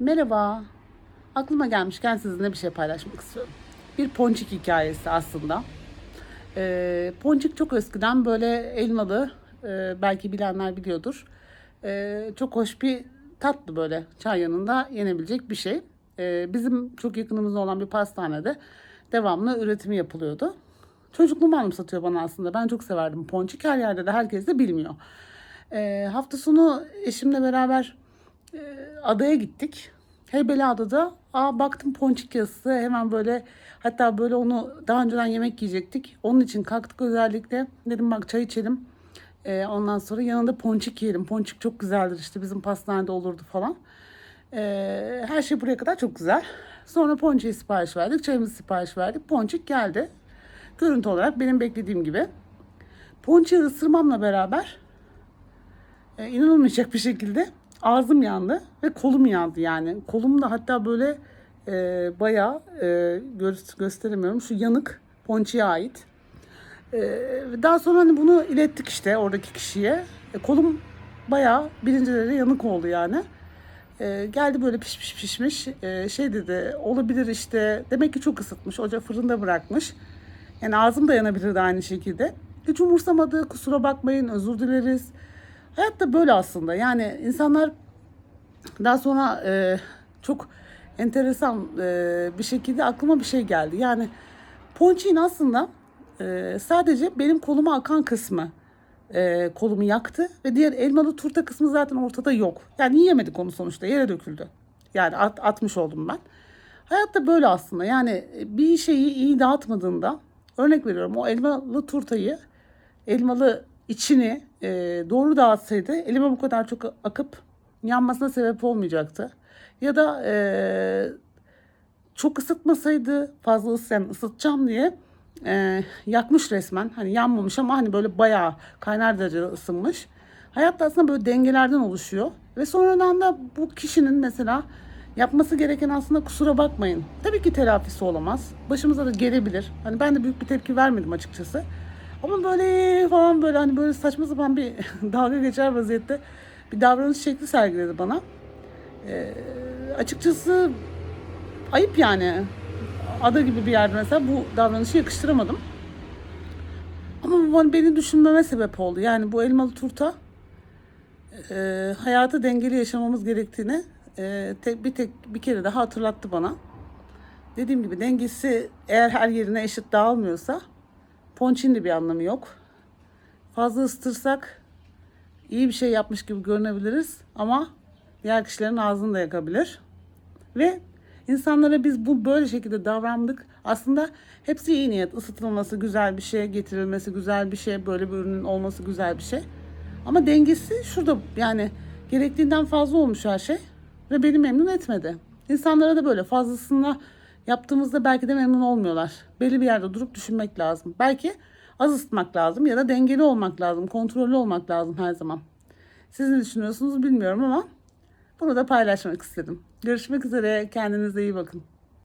Merhaba. Aklıma gelmişken sizinle bir şey paylaşmak istiyorum. Bir ponçik hikayesi aslında. Ee, ponçik çok eskiden böyle elmalı, e, belki bilenler biliyordur. Ee, çok hoş bir tatlı böyle çay yanında yenebilecek bir şey. Ee, bizim çok yakınımızda olan bir pastanede devamlı üretimi yapılıyordu. Çocukluğumu anımsatıyor bana aslında. Ben çok severdim ponçik. Her yerde de herkes de bilmiyor. Ee, hafta sonu eşimle beraber e, adaya gittik. Heybeliada'da aa baktım ponçik yazısı hemen böyle hatta böyle onu daha önceden yemek yiyecektik. Onun için kalktık özellikle. Dedim bak çay içelim. Ee, ondan sonra yanında ponçik yiyelim. Ponçik çok güzeldir işte bizim pastanede olurdu falan. Ee, her şey buraya kadar çok güzel. Sonra ponçiği sipariş verdik. Çayımızı sipariş verdik. Ponçik geldi. Görüntü olarak benim beklediğim gibi. Ponçiği ısırmamla beraber e, inanılmayacak bir şekilde ağzım yandı ve kolum yandı yani. Kolum da hatta böyle e, bayağı e, gö- gösteremiyorum. Şu yanık ponçiye ait. E, daha sonra hani bunu ilettik işte oradaki kişiye. E, kolum bayağı birinci derece yanık oldu yani. E, geldi böyle piş piş pişmiş. E, şey dedi olabilir işte demek ki çok ısıtmış. Ocağı fırında bırakmış. Yani ağzım da yanabilirdi aynı şekilde. Hiç umursamadı. Kusura bakmayın özür dileriz. Hayat da böyle aslında. Yani insanlar daha sonra e, çok enteresan e, bir şekilde aklıma bir şey geldi. Yani ponçiğin aslında e, sadece benim koluma akan kısmı e, kolumu yaktı ve diğer elmalı turta kısmı zaten ortada yok. Yani yiyemedik onu sonuçta yere döküldü. Yani at, atmış oldum ben. Hayat da böyle aslında. Yani bir şeyi iyi dağıtmadığında örnek veriyorum o elmalı turtayı elmalı içini e, doğru dağıtsaydı elime bu kadar çok akıp yanmasına sebep olmayacaktı. Ya da e, çok ısıtmasaydı fazla ıs yani ısıtacağım diye e, yakmış resmen. Hani yanmamış ama hani böyle bayağı kaynar derecede ısınmış. Hayat da aslında böyle dengelerden oluşuyor. Ve sonradan da bu kişinin mesela yapması gereken aslında kusura bakmayın. Tabii ki telafisi olamaz. Başımıza da gelebilir. Hani ben de büyük bir tepki vermedim açıkçası. Ama böyle falan böyle hani böyle saçma sapan bir dalga geçer vaziyette bir davranış şekli sergiledi bana. Ee, açıkçası ayıp yani. Ada gibi bir yerde mesela bu davranışı yakıştıramadım. Ama bu beni düşünmeme sebep oldu. Yani bu elmalı turta e, hayatı dengeli yaşamamız gerektiğini e, tek, bir tek bir kere daha hatırlattı bana. Dediğim gibi dengesi eğer her yerine eşit dağılmıyorsa ponçin de bir anlamı yok. Fazla ısıtırsak iyi bir şey yapmış gibi görünebiliriz ama diğer kişilerin ağzını da yakabilir. Ve insanlara biz bu böyle şekilde davrandık. Aslında hepsi iyi niyet. Isıtılması güzel bir şey, getirilmesi güzel bir şey, böyle bir ürünün olması güzel bir şey. Ama dengesi şurada yani gerektiğinden fazla olmuş her şey ve beni memnun etmedi. İnsanlara da böyle fazlasını yaptığımızda belki de memnun olmuyorlar. Belli bir yerde durup düşünmek lazım. Belki az ısıtmak lazım ya da dengeli olmak lazım, kontrollü olmak lazım her zaman. Siz ne düşünüyorsunuz bilmiyorum ama bunu da paylaşmak istedim. Görüşmek üzere. Kendinize iyi bakın.